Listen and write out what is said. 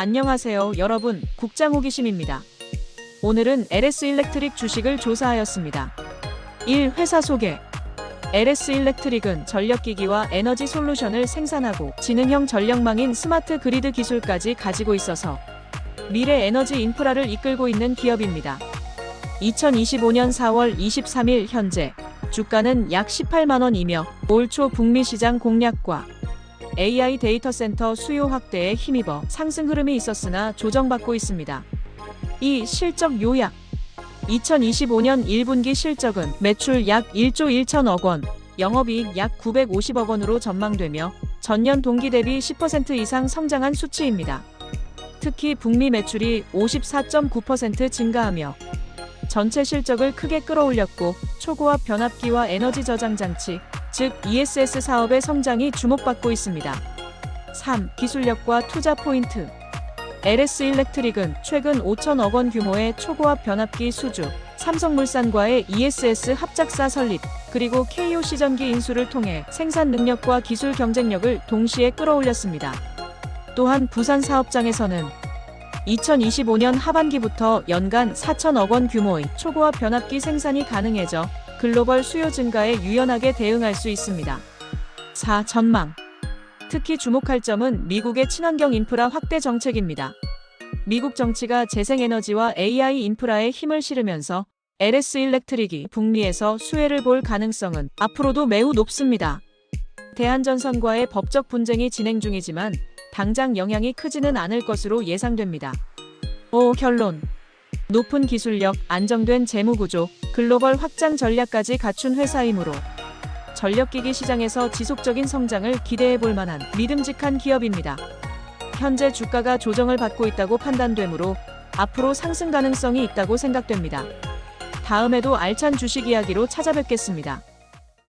안녕하세요, 여러분. 국장 호기심입니다. 오늘은 LS 일렉트릭 주식을 조사하였습니다. 1. 회사 소개. LS 일렉트릭은 전력기기와 에너지 솔루션을 생산하고 지능형 전력망인 스마트 그리드 기술까지 가지고 있어서 미래 에너지 인프라를 이끌고 있는 기업입니다. 2025년 4월 23일 현재 주가는 약 18만원이며 올 초 북미 시장 공략과 AI 데이터 센터 수요 확대에 힘입어 상승 흐름이 있었으나 조정받고 있습니다. 이 실적 요약 2025년 1분기 실적은 매출 약 1조 1천억 원, 영업이익 약 950억 원으로 전망되며 전년 동기 대비 10% 이상 성장한 수치입니다. 특히 북미 매출이 54.9% 증가하며 전체 실적을 크게 끌어올렸고 초고압 변압기와 에너지 저장 장치, 즉 ESS 사업의 성장이 주목받고 있습니다. 3. 기술력과 투자 포인트 LS 일렉트릭은 최근 5천억 원 규모의 초고압 변압기 수주, 삼성물산과의 ESS 합작사 설립, 그리고 KOC 전기 인수를 통해 생산 능력과 기술 경쟁력을 동시에 끌어올렸습니다. 또한 부산 사업장에서는 2025년 하반기부터 연간 4천억 원 규모의 초고압 변압기 생산이 가능해져 글로벌 수요 증가에 유연하게 대응할 수 있습니다. 4. 전망 특히 주목할 점은 미국의 친환경 인프라 확대 정책입니다. 미국 정치가 재생에너지와 AI 인프라에 힘을 실으면서 LS 일렉트릭이 북미에서 수혜를 볼 가능성은 앞으로도 매우 높습니다. 대한전선과의 법적 분쟁이 진행 중이지만 당장 영향이 크지는 않을 것으로 예상됩니다. 5. 결론 높은 기술력, 안정된 재무구조, 글로벌 확장 전략까지 갖춘 회사이므로 전력기기 시장에서 지속적인 성장을 기대해 볼 만한 믿음직한 기업입니다. 현재 주가가 조정을 받고 있다고 판단되므로 앞으로 상승 가능성이 있다고 생각됩니다. 다음에도 알찬 주식 이야기로 찾아뵙겠습니다.